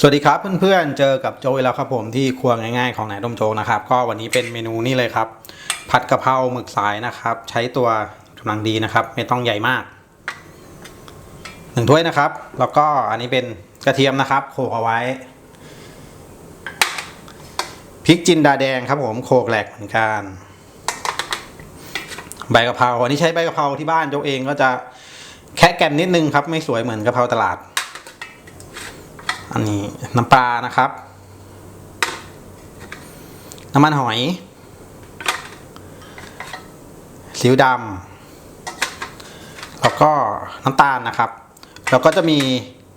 สวัสดีครับเพื่อนๆ เจอกับโจอีกแล้วครับผมที่ครัวง่ายๆของนายต้มโจกนะครับ ก็วันนี้เป็นเมนูนี้เลยครับ ผัดกะเพราหมึกสายนะครับ ใช้ตัวกำลังดีนะครับ ไม่ต้องใหญ่มากหนึ่งถ้วยนะครับ แล้วก็อันนี้เป็นกระเทียมนะครับ โขลกเอาไว้พริกจินดาแดงครับผมโขลกแหลกเหมือนกันใบกะเพราอันนี้ใช้ใบกะเพราที่บ้านโจกเองก็จะแค่แกนนิดนึงครับ ไม่สวยเหมือนกะเพราตลาด อันนี้น้ำปลานะครับ น้ำมันหอยซีอิ๊วดำแล้วก็น้ำตาลนะครับ แล้วก็จะมี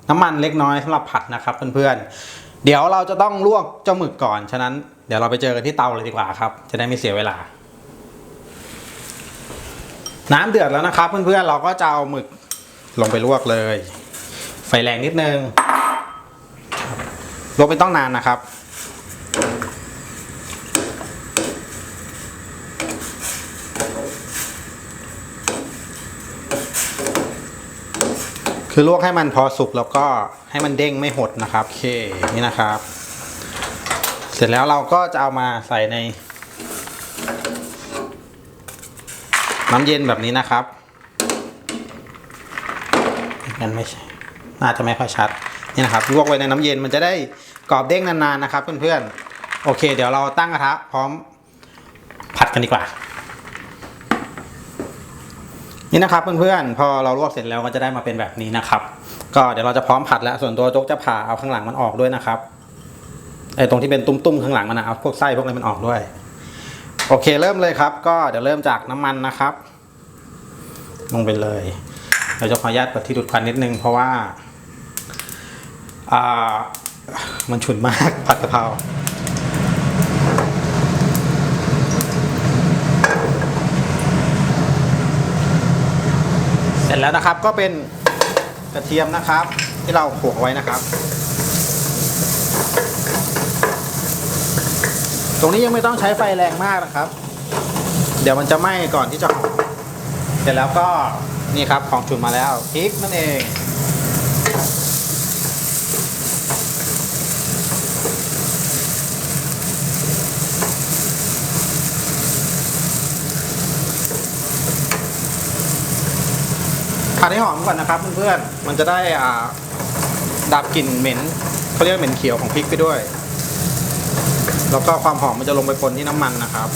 น้ำมันเล็กน้อยสำหรับผัดนะครับเพื่อนๆ เดี๋ยวเราจะต้องลวกเจ้าหมึกก่อน ฉะนั้นเดี๋ยวเราไปเจอกันที่เตาเลยดีกว่าครับ จะได้ไม่เสียเวลา น้ำเดือดแล้วนะครับ เพื่อนๆ เราก็จะเอาหมึกลงไปลวกเลย ไฟแรงนิดนึง ลวกไม่ต้องนานนะครับ คือลวกให้มันพอสุกแล้วก็ให้มันเด้งไม่หดนะครับ โอเค นี่นะครับ เสร็จแล้วเราก็จะเอามาใส่ใน น้ำเย็นแบบนี้นะครับงั้นไม่ใช่ น่าจะไม่ค่อยชัดนี่นะครับลวกไว้ในน้ำเย็นมันจะได้กรอบเด้งนานๆนะครับเพื่อนๆโอเค เดี๋ยวเราตั้งกระทะพร้อมผัดกันดีกว่า นี่นะครับเพื่อนๆพอเราลวกเสร็จแล้วก็จะได้มาเป็นแบบนี้นะครับ ก็เดี๋ยวเราจะพร้อมผัดแล้วส่วนตัวโจ๊กจะผ่าเอาข้างหลังมันออกด้วยนะครับไอ้ตรงที่เป็นตุ้มๆข้างหลังมันนะเอาพวกไส้พวกอะไรมันออกด้วย โอเคเริ่มเลยครับ ก็เดี๋ยวเริ่มจากน้ำมันนะครับลงไปเลยเดี๋ยวจะขออนุญาตเปิดที่ดูดควันนิดนึงเพราะว่า มันฉุนมากผัดกะเพราเสร็จแล้วนะครับก็เป็นกระเทียมนะครับ ที่เราโขลกไว้นะครับ ตรงนี้ยังไม่ต้องใช้ไฟแรงมากนะครับ เดี๋ยวมันจะไหม้ก่อนที่จะหอมเสร็จแล้วก็นี่ครับของฉุนมาแล้วพริกนั่นเอง ผัดให้หอมก่อนนะครับเพื่อนๆมันจะได้อ่าดับกลิ่นเหม็นเขาเรียกเหม็นเขียวของพริกไปด้วย แล้วก็ความหอมมันจะลงไปปนที่น้ำมันนะครับ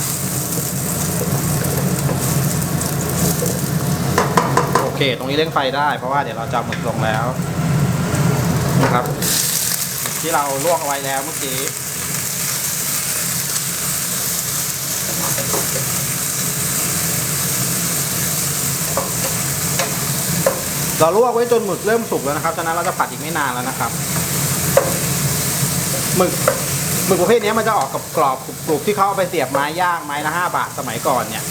โอเค ตรงนี้เร่งไฟได้ เพราะว่าเดี๋ยวเราจะหมึกลงแล้วนะครับ ที่เราลวกเอาไว้แล้วเมื่อกี้ เราลวกไว้จนหมึกเริ่มสุกแล้วนะครับฉะนั้นเราจะผัดอีกไม่นานแล้วนะครับ หมึกหมึกประเภทนี้มันจะออกกับกรอบกรุบๆที่เขาเอาไปเสียบไม้ย่างไม้ละห้าบาทสมัยก่อนเนี่ย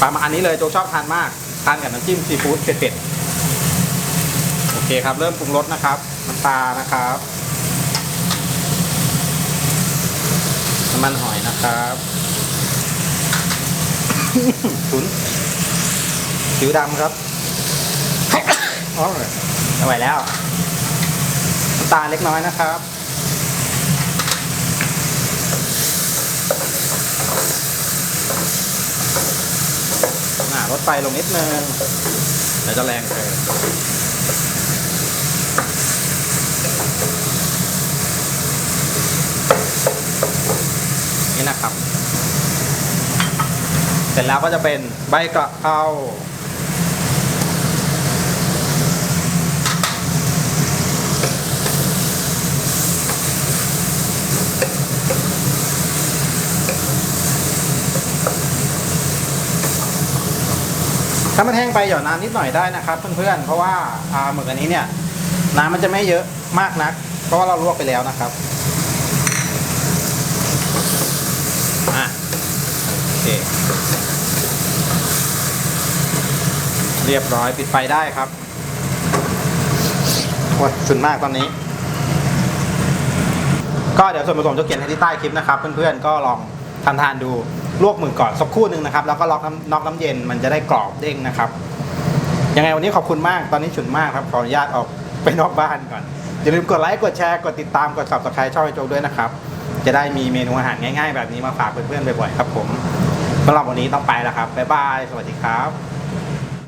ประมาณอันนี้เลยโจชอบทานมากทานกับน้ำจิ้มซีฟู้ดเผ็ดๆโอเคครับ เริ่มปรุงรสนะครับน้ำตานะครับน้ำมันหอยนะครับถุนผิวดำครับ อ๋อไม่ไหวแล้วน้ำตาลเล็กน้อยนะครับอ่าลดไฟลงนิดนึงเดี๋ยวจะแรงเกินนี่นะครับ เสร็จแล้วก็จะเป็นใบกระเพรา ถ้ามันแห้งไปหย่อนน้ำนิดหน่อยได้นะครับ เพื่อนๆ เพราะว่าอาหมึกอันนี้เนี่ยน้ำมันจะไม่เยอะมากนัก เพราะว่าเราลวกไปแล้วนะครับอะโอเคเรียบร้อยปิดไฟได้ครับโอ้ยฉุนมากตอนนี้ ก็เดี๋ยวส่วนผสมจะเขียนให้ที่ใต้คลิปนะครับ เพื่อนๆก็ลองทำทานดู ลวกหมึกก่อนสักครู่หนึ่งนะครับ แล้วก็ล็อกน้ำน็อกน้ำเย็นมันจะได้กรอบเด้งนะครับ ยังไงวันนี้ขอบคุณมาก ตอนนี้ฉุนมากครับ ขออนุญาตออกไปนอกบ้านก่อน อย่าลืมกดไลค์ กดแชร์ กดติดตาม กด subscribe ช่องไอโจ๊กด้วยนะครับ จะได้มีเมนูอาหารง่ายๆ แบบนี้มาฝากเพื่อนๆบ่อยๆครับผมสำหรับวันนี้ต้องไปแล้วครับ บ๊ายบาย สวัสดีครับ